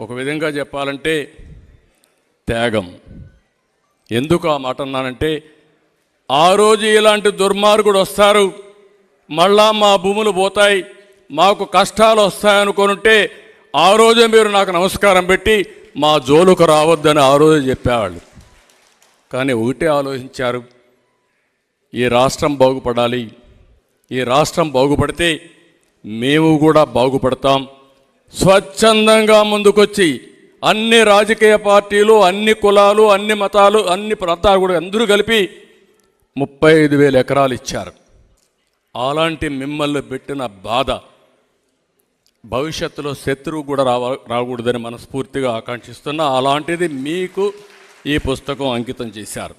ఒక విధంగా చెప్పాలంటే త్యాగం. ఎందుకు ఆ మాట అన్నానంటే ఆ రోజు ఇలాంటి దుర్మార్గుడు వస్తారు మళ్ళా మా భూములు పోతాయి మాకు కష్టాలు వస్తాయనుకుంటే ఆ రోజే మీరు నాకు నమస్కారం పెట్టి మా జోలుకు రావద్దని ఆ రోజే చెప్పేవాళ్ళు. కానీ ఒకటే ఆలోచించారు ఈ రాష్ట్రం బాగుపడాలి ఈ రాష్ట్రం బాగుపడితే మేము కూడా బాగుపడతాం స్వచ్ఛందంగా ముందుకొచ్చి అన్ని రాజకీయ పార్టీలు అన్ని కులాలు అన్ని మతాలు అన్ని ప్రాంతాలు కూడా అందరూ కలిపి ముప్పై ఐదు వేల ఎకరాలు ఇచ్చారు. అలాంటి మిమ్మల్ని పెట్టిన బాధ భవిష్యత్తులో శత్రువు కూడా రావ రాకూడదని మనస్ఫూర్తిగా ఆకాంక్షిస్తున్నా. అలాంటిది మీకు ఈ పుస్తకం అంకితం చేశారు.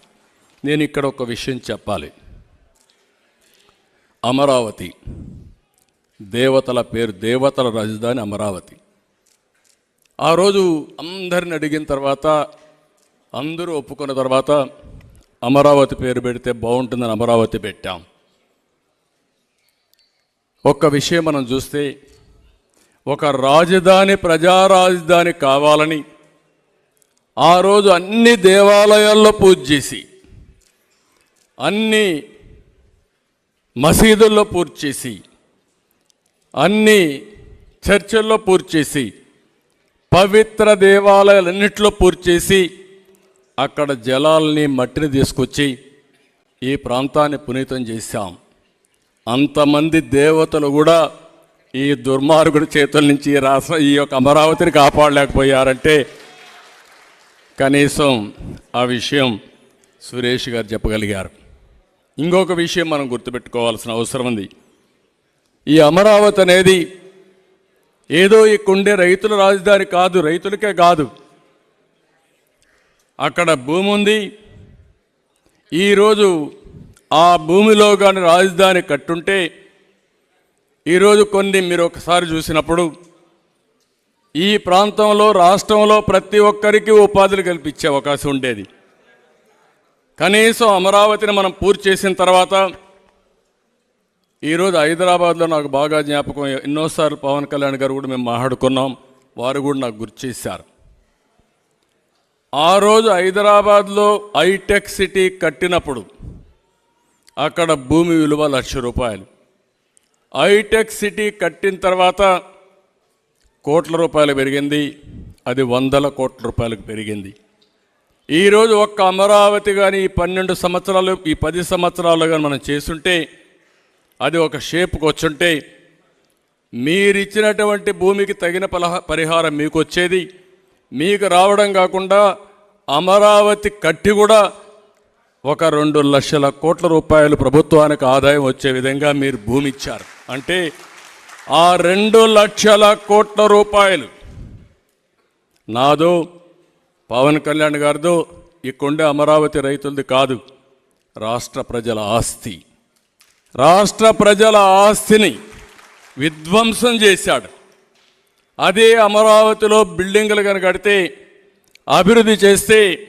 నేను ఇక్కడ ఒక విషయం చెప్పాలి. అమరావతి దేవతల పేరు దేవతల రాజధాని అమరావతి. ఆ రోజు అందరిని అడిగిన తర్వాత అందరూ ఒప్పుకున్న తర్వాత అమరావతి పేరు పెడితే బాగుంటుందని అమరావతి పెట్టాం. ఒక్క విషయం మనం చూస్తే ఒక రాజధాని ప్రజా రాజధాని కావాలని ఆ రోజు అన్ని దేవాలయాల్లో పూజ చేసి అన్ని మసీదుల్లో పూర్తి చేసి అన్ని చర్చల్లో పూర్తి చేసి పవిత్ర దేవాలయాలన్నింటిలో పూర్తి చేసి అక్కడ జలాల్ని మట్టిని తీసుకొచ్చి ఈ ప్రాంతాన్ని పునీతం చేశాం. అంతమంది దేవతలు కూడా ఈ దుర్మార్గుడి చేతుల నుంచి ఈ రాష్ట్ర ఈ యొక్క అమరావతిని కాపాడలేకపోయారంటే కనీసం ఆ విషయం సురేష్ గారు చెప్పగలిగారు. ఇంకొక విషయం మనం గుర్తుపెట్టుకోవాల్సిన అవసరం ఉంది. ఈ అమరావతి అనేది ఏదో ఇక్కడుండే రైతుల రాజధాని కాదు రైతులకే కాదు. అక్కడ భూమి ఉంది. ఈరోజు ఆ భూమిలో కానీ రాజధాని కట్టుంటే ఈరోజు కొన్ని మీరు ఒకసారి చూసినప్పుడు ఈ ప్రాంతంలో రాష్ట్రంలో ప్రతి ఒక్కరికి ఉపాధులు కల్పించే అవకాశం ఉండేది. కనీసం అమరావతిని మనం పూర్తి చేసిన తర్వాత ఈరోజు హైదరాబాద్లో నాకు బాగా జ్ఞాపకం ఎన్నోసార్లు పవన్ కళ్యాణ్ గారు కూడా మేము మాట్లాడుకున్నాం. వారు కూడా నాకు గుర్తు చేశారు. ఆ రోజు హైదరాబాద్లో హైటెక్ సిటీ కట్టినప్పుడు అక్కడ భూమి విలువ లక్ష రూపాయలు. హైటెక్ సిటీ కట్టిన తర్వాత కోట్ల రూపాయలు పెరిగింది. అది వందల కోట్ల రూపాయలకు పెరిగింది. ఈరోజు ఒక్క అమరావతి కానీ ఈ పన్నెండు సంవత్సరాలు ఈ పది సంవత్సరాలు కానీ మనం చేస్తుంటే అది ఒక షేప్కి వచ్చుంటే మీరిచ్చినటువంటి భూమికి తగిన పలహ పరిహారం మీకు వచ్చేది మీకు రావడం కాకుండా అమరావతి కట్టి కూడా ఒక రెండు లక్షల కోట్ల రూపాయలు ప్రభుత్వానికి ఆదాయం వచ్చే విధంగా మీరు భూమి ఇచ్చారు అంటే ఆ రెండు లక్షల కోట్ల రూపాయలు నాదో పవన్ కళ్యాణ్ గారిదో ఇక్కడుండే అమరావతి రైతులది కాదు రాష్ట్ర ప్రజల ఆస్తి. రాష్ట్ర ప్రజల ఆస్తిని విధ్వంసం చేశాడు. అదే అమరావతిలో బిల్డింగులు కనుక కడితే అభివృద్ధి చేస్తే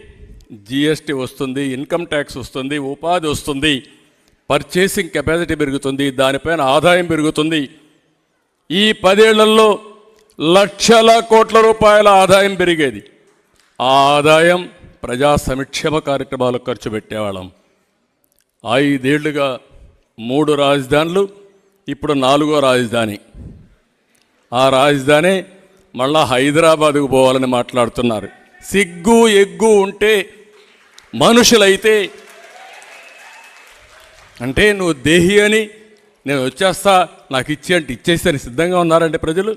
జిఎస్టీ వస్తుంది ఇన్కమ్ ట్యాక్స్ వస్తుంది ఉపాధి వస్తుంది పర్చేసింగ్ కెపాసిటీ పెరుగుతుంది దానిపైన ఆదాయం పెరుగుతుంది. ఈ పదేళ్ళలో లక్షల కోట్ల రూపాయల ఆదాయం పెరిగేది. ఆ ఆదాయం ప్రజా సంక్షేమ కార్యక్రమాలకు ఖర్చు పెట్టేవాళ్ళం. ఐదేళ్ళుగా మూడు రాజధానులు ఇప్పుడు నాలుగో రాజధాని. ఆ రాజధాని మళ్ళా హైదరాబాద్కు పోవాలని మాట్లాడుతున్నారు. సిగ్గు ఎగ్గు ఉంటే మనుషులైతే అంటే నువ్వు దేహి అని నేను వచ్చేస్తా నాకు ఇచ్చి అంటే ఇచ్చేస్తే సిద్ధంగా ఉన్నారంటే ప్రజలు.